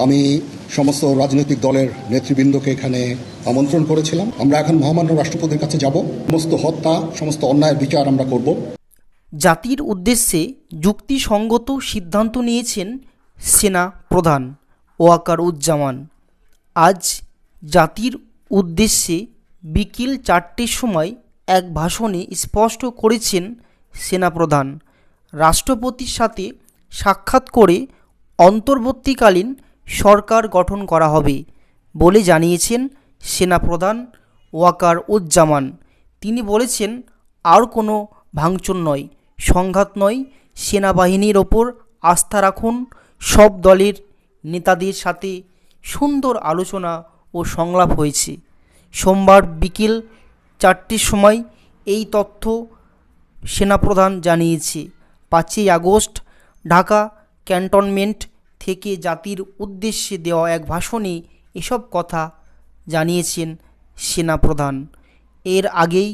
আমি সমস্ত রাজনৈতিক দলের নেতৃবৃন্দকে এখানে আমন্ত্রণ করেছিলাম। আমরা এখন মহামান্য রাষ্ট্রপতির কাছে যাব। সমস্ত হত্যা, সমস্ত অন্যায়ের বিচার আমরা করব। জাতির উদ্দেশ্যে যুক্তিসঙ্গত সিদ্ধান্ত নিয়েছেন সেনা প্রধান ওয়াকার উজ্জামান আজ জাতির উদ্দেশ্যে বিকেল চারটের সময় এক ভাষণে স্পষ্ট করেছেন সেনাপ্রধান রাষ্ট্রপতির সাথে সাক্ষাৎ করে অন্তর্বর্তীকালীন সরকার গঠন করা হবে বলে জানিয়েছেন সেনাপ্রধান ওয়াকার উজ্জামান। তিনি বলেছেন, আর কোনো ভাঙচুর নয়, সংঘাত নয়, সেনাবাহিনীর ওপর আস্থা রাখুন, সব দলের নেতাদের সাথে সুন্দর আলোচনা ও সংলাপ হয়েছে। সোমবার বিকেল চারটের সময় এই তথ্য সেনাপ্রধান জানিয়েছে। পাঁচই আগস্ট ঢাকা ক্যান্টনমেন্ট থেকে জাতির উদ্দেশ্যে দেওয়া এক ভাষণে এসব কথা জানিয়েছেন সেনাপ্রধান। এর আগেই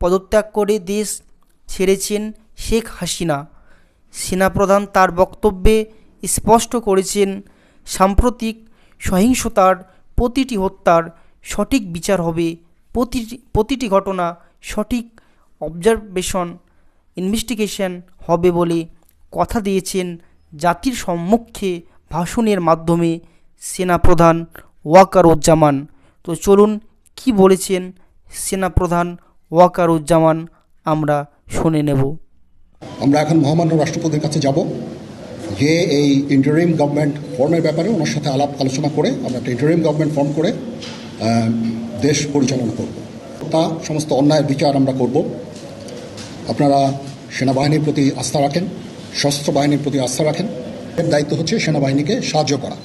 পদত্যাগ করে দেশ ছেড়েছেন শেখ হাসিনা। সেনাপ্রধান তার বক্তব্যে স্পষ্ট করেছেন, সাম্প্রতিক সহিংসতার প্রতিটি হত্যার সঠিক বিচার হবে, প্রতিটি প্রতিটি ঘটনা সঠিক অবজারভেশন ইনভেস্টিগেশন হবে বলে কথা দিয়েছেন জাতির সম্মুখে ভাষণের মাধ্যমে সেনাপ্রধান ওয়াকারুজ্জামান। তো চলুন, কি বলেছেন সেনাপ্রধান ওয়াকারুজ্জামান, আমরা শুনে নেব। আমরা এখন মহামান্য রাষ্ট্রপতির কাছে যাব, যে এই ইন্টারিম গভর্নমেন্ট ফর্মের ব্যাপারে ওনার সাথে আলাপ আলোচনা করে আমরা একটা ইন্টারিম গভর্নমেন্ট ফর্ম করে দেশ পরিচালনা করব। তা সমস্ত অন্যায়ের বিচার আমরা করব। আপনারা সেনাবাহিনীর প্রতি আস্থা রাখেন। সশস্ত্র বাহিনীর প্রতি আস্থা রাখেন। এর দায়িত্ব হচ্ছে সেনাবাহিনীকে সাহায্য করা।